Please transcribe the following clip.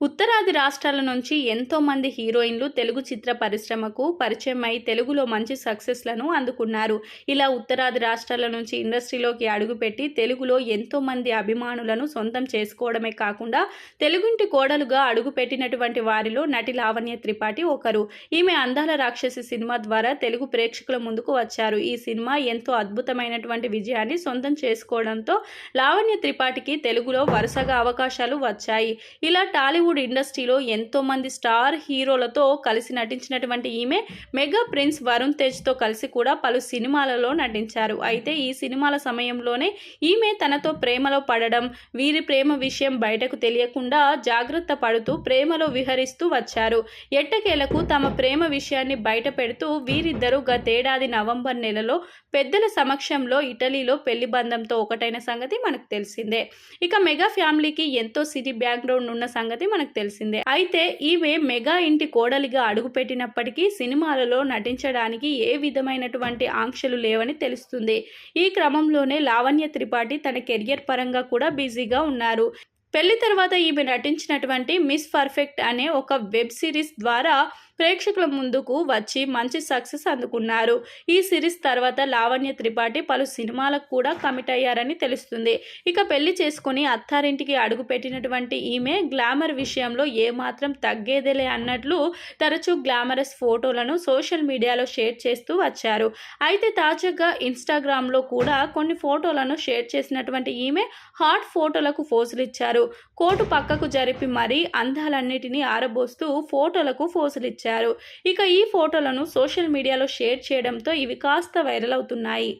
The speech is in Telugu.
ఉత్తరాది రాష్ట్రాల నుంచి ఎంతోమంది హీరోయిన్లు తెలుగు చిత్ర పరిశ్రమకు పరిచయం అయి తెలుగులో మంచి సక్సెస్లను అందుకున్నారు. ఇలా ఉత్తరాది రాష్ట్రాల నుంచి ఇండస్ట్రీలోకి అడుగుపెట్టి తెలుగులో ఎంతోమంది అభిమానులను సొంతం చేసుకోవడమే కాకుండా తెలుగుంటి కోడలుగా అడుగుపెట్టినటువంటి వారిలో నటి లావణ్య త్రిపాఠి ఒకరు. ఈమె అందాల రాక్షసి సినిమా ద్వారా తెలుగు ప్రేక్షకుల ముందుకు వచ్చారు. ఈ సినిమా ఎంతో అద్భుతమైనటువంటి విజయాన్ని సొంతం చేసుకోవడంతో లావణ్య త్రిపాఠికి తెలుగులో వరుసగా అవకాశాలు వచ్చాయి. ఇలా టాలీవుడ్ ఇండస్ట్రీలో ఎంతోమంది స్టార్ హీరోలతో కలిసి నటించినటువంటి ఈమె మెగా ప్రిన్స్ వరుణ్ తేజ్తో కలిసి కూడా పలు సినిమాలలో నటించారు. అయితే ఈ సినిమాల సమయంలోనే ఈమె తనతో ప్రేమలో పడడం వీరి ప్రేమ విషయం బయటకు తెలియకుండా జాగ్రత్త పడుతూ ప్రేమలో విహరిస్తూ వచ్చారు. ఎట్టకేలకు తమ ప్రేమ విషయాన్ని బయట పెడుతూ వీరిద్దరూ గతేడాది నవంబర్ నెలలో పెద్దల సమక్షంలో ఇటలీలో పెళ్ళి బంధంతో ఒకటైన సంగతి మనకు తెలిసిందే. ఇక మెగా ఫ్యామిలీకి ఎంతో సిటీ బ్యాక్గ్రౌండ్ ఉన్న సంగతి మనకు తెలిసిందే. అయితే ఈమె మెగా ఇంటి కోడలిగా అడుగుపెట్టినప్పటికీ సినిమాలలో నటించడానికి ఏ విధమైనటువంటి ఆంక్షలు లేవని తెలుస్తుంది. ఈ క్రమంలోనే లావణ్య త్రిపాఠి తన కెరియర్ పరంగా కూడా బిజీగా ఉన్నారు. పెళ్ళి తర్వాత ఈమె నటించినటువంటి మిస్ పర్ఫెక్ట్ అనే ఒక వెబ్ సిరీస్ ద్వారా ప్రేక్షకుల ముందుకు వచ్చి మంచి సక్సెస్ అందుకున్నారు. ఈ సిరీస్ తర్వాత లావణ్య త్రిపాఠి పలు సినిమాలకు కూడా కమిట్ అయ్యారని తెలుస్తుంది. ఇక పెళ్ళి చేసుకుని అత్తారింటికి అడుగు పెట్టినటువంటి ఈమె గ్లామర్ విషయంలో ఏమాత్రం తగ్గేదేలే అన్నట్లు తరచూ గ్లామరస్ ఫోటోలను సోషల్ మీడియాలో షేర్ చేస్తూ వచ్చారు. అయితే తాజాగా ఇన్స్టాగ్రామ్లో కూడా కొన్ని ఫోటోలను షేర్ చేసినటువంటి ఈమె హాట్ ఫోటోలకు ఫోజులు ఇచ్చారు. కోటు పక్కకు జరిపి మరీ అందాలన్నిటినీ ఆరబోస్తూ ఫోటోలకు ఫోజులు ఇచ్చారు ఇక ఈ ఫోటోలను సోషల్ మీడియాలో షేర్ చేయడంతో ఇవి కాస్త వైరల్ అవుతున్నాయి.